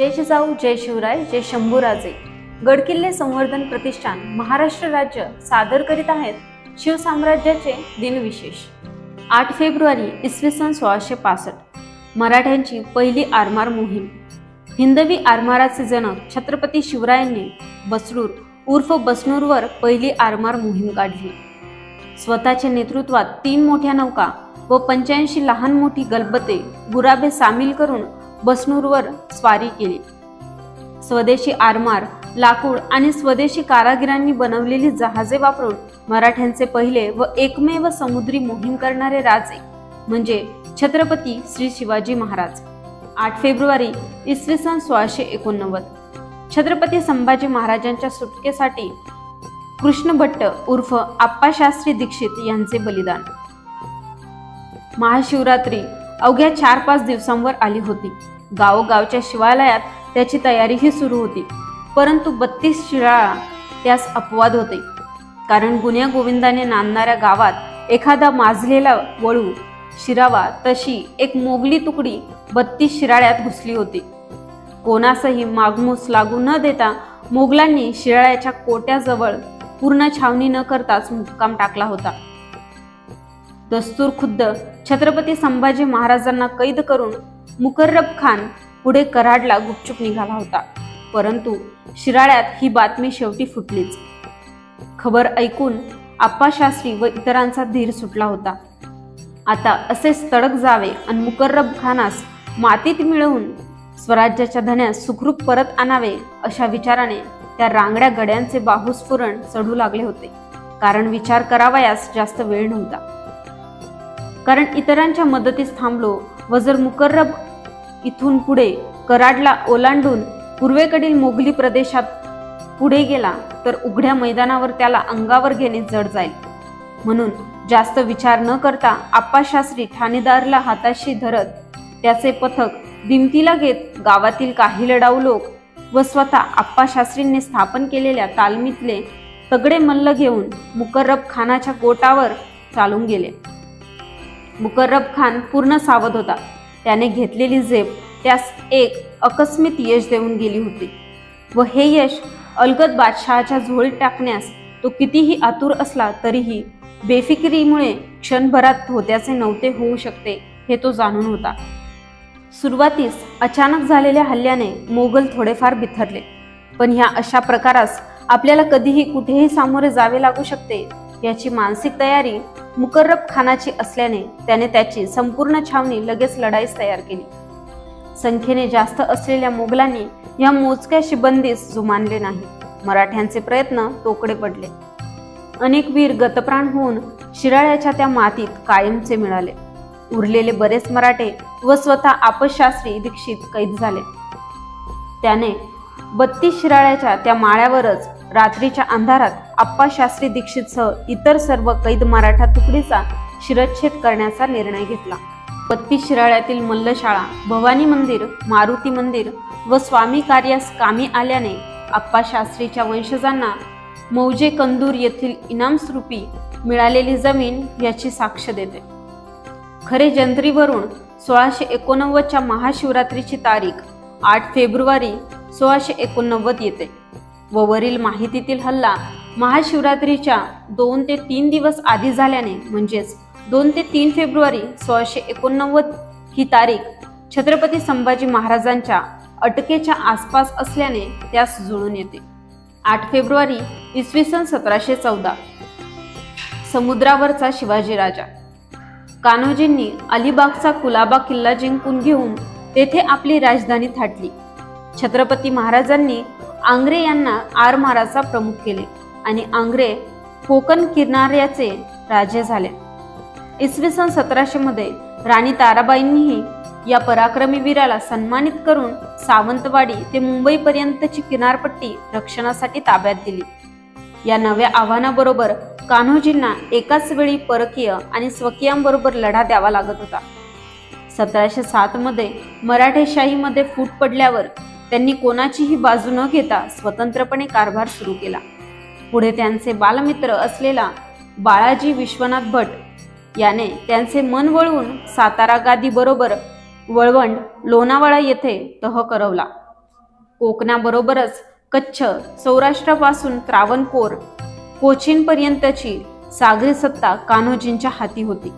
जय जिजाऊ जय शिवराय जय शंभूराजे. गडकिल्ले संवर्धन प्रतिष्ठान महाराष्ट्र राज्य सादर करीत आहेत शिवसाम्राज्याचे दिनविशेष. आठ फेब्रुवारी इसवी सन सोळाशे पासष्ट. मराठ्यांची पहिली आरमार मोहीम. हिंदवी आरमाराचे जनक छत्रपती शिवरायांनी बसरूर उर्फ बसनूरवर पहिली आरमार मोहीम काढली. स्वतःच्या नेतृत्वात तीन मोठ्या नौका व पंच्याऐंशी लहान मोठी गलबते गुराबे सामील करून बसनूरवर स्वारी केली. स्वदेशी आरमार लाकूड आणि स्वदेशी कारागिरांनी बनवलेली जहाजे वापरून मराठ्यांचे पहिले व एकमेव समुद्री मोहीम करणारे राजे म्हणजे छत्रपती श्री शिवाजी महाराज. आठ फेब्रुवारी इसवी सन सोळाशे एकोणनव्वद. छत्रपती संभाजी महाराजांच्या सुटकेसाठी कृष्ण भट्ट उर्फ आप्पाशास्त्री दीक्षित यांचे बलिदान. महाशिवरात्री अवघ्या चार पाच दिवसांवर आली होती. गावोगावच्या शिवालयात त्याची तयारीही सुरू होती. परंतु बत्तीस शिराळा त्यास अपवाद होते. कारण गुन्ह्या गोविंदाने नांदणाऱ्या गावात एखादा माजलेला वळू शिरावा तशी एक मोगली तुकडी बत्तीस शिराळ्यात घुसली होती. कोणासही मागमूस लागू न देता मोगलांनी शिराळ्याच्या कोट्याजवळ पूर्ण छावणी न करताच मुक्काम टाकला होता. दस्तूर खुद्द छत्रपती संभाजी महाराजांना कैद करून मुकर्रब खान पुढे कराडला गुपचूप निघाला होता. परंतु शिराळ्यात ही बातमी शेवटी फुटलीच. खबर ऐकून आप्पाशास्त्री व इतरांचा धीर सुटला होता. आता असेच तडक जावे आणि मुकर्रब खानास मातीत मिळवून स्वराज्याच्या धन्यास सुखरूप परत आणावे अशा विचाराने त्या रांगड्या गड्यांचे बाहुस्फुरण चढू लागले होते. कारण विचार करावयास जास्त वेळ नव्हता. कारण इतरांच्या मदतीस थांबलो व जर मुकर्रब इथून पुढे कराडला ओलांडून पूर्वेकडील मोगली प्रदेशात पुढे गेला तर उघड्या मैदानावर त्याला अंगावर घेणे जड जाईल. म्हणून जास्त विचार न करता आप्पाशास्त्री ठाणेदारला हाताशी धरत त्याचे पथक दिमतीला घेत गावातील काही लढाऊ लोक व स्वतः आप्पाशास्त्रींनी स्थापन केलेल्या तालमीतले तगडे मल्ल घेऊन मुकर्रब खानाच्या गोटावर चालून गेले. मुकर्रब खान पूर्ण सावध होता. त्याने घेतलेली झेप त्यास एक अकस्मित यश देऊन गेली होती. व हे यश अलगद बादशहाच्या झोळीत टाकण्यास तो कितीही आतुर असला तरीही बेफिकिरीमुळे क्षणभरात होत्याचे नव्हते होऊ शकते हे तो जाणून होता. सुरुवातीस अचानक झालेल्या हल्ल्याने मोगल थोडेफार बिथरले. पण ह्या अशा प्रकारास आपल्याला कधीही कुठेही सामोरे जावे लागू शकते याची मानसिक तयारी मुकर्रब खानाची असल्याने त्याने त्याची संपूर्ण छावणी लगेच लढाईस तयार केली. संख्येने जास्त असलेल्या मोगलांनी या मोजक्या शिबंदीस जुमानले नाही. मराठ्यांचे प्रयत्न तोकडे पडले. अनेक वीर गतप्राण होऊन शिराळ्याच्या त्या मातीत कायमचे मिळाले. उरलेले बरेच मराठे व स्वतः आपशास्त्री दीक्षित कैद झाले. त्याने बत्तीस शिराळ्याच्या त्या माळ्यावरच रात्रीच्या अंधारात आप्पाशास्त्री दीक्षितसह इतर सर्व कैद मराठा तुकडीचा शिरच्छेद करण्याचा निर्णय घेतला. बत्तीस शिराळ्यातील मल्लशाळा भवानी मंदिर मारुती मंदिर व स्वामी कार्यास कामी आल्याने आप्पाशास्त्रीच्या वंशजांना मौजे कंदूर येथील इनामस्वरूपी मिळालेली जमीन याची साक्ष देते. खरे जंत्रीवरून सोळाशे एकोणनव्वदच्या महाशिवरात्रीची तारीख आठ फेब्रुवारी सोळाशे एकोणनव्वद येते. व वरील माहितीतील हल्ला महाशिवरात्रीच्या दोन ते तीन दिवस आधी झाल्याने म्हणजेच दोन ते तीन फेब्रुवारी सोळाशे एकोणनव्वद ही तारीख छत्रपती संभाजी महाराजांच्या अटकेच्या आसपास असल्याने त्यास जुळून येते. आठ फेब्रुवारी इसवी सन सतराशे चौदा. समुद्रावरचा शिवाजी राजा. कान्होजींनी अलिबागचा कुलाबा किल्ला जिंकून घेऊन तेथे आपली राजधानी थाटली. छत्रपती महाराजांनी आंग्रे यांना आरमाराचा प्रमुख केले आणि आंग्रे कोकण किनाऱ्याचे राजे झाले. इसवी सन सतराशे मध्ये राणी ताराबाईंनीही या पराक्रमी वीराला सन्मानित करून सावंतवाडी ते मुंबईपर्यंतची किनारपट्टी रक्षणासाठी ताब्यात दिली. या नव्या आव्हानाबरोबर कान्होजींना एकाच वेळी परकीय आणि स्वकीयांबरोबर लढा द्यावा लागत होता. सतराशे सात मध्ये मराठेशाहीमध्ये फूट पडल्यावर त्यांनी कोणाचीही बाजू न घेता स्वतंत्रपणे कारभार सुरू केला. पुढे त्यांचे बालमित्र असलेला बाळाजी विश्वनाथ भट याने त्यांचे मन वळवून सातारा गादीबरोबर वळवंड लोणावळा येथे तह करवला. कोकणाबरोबरच कच्छ सौराष्ट्रापासून त्रावणकोर कोचीनपर्यंतची सागरी सत्ता कान्होजींच्या हाती होती.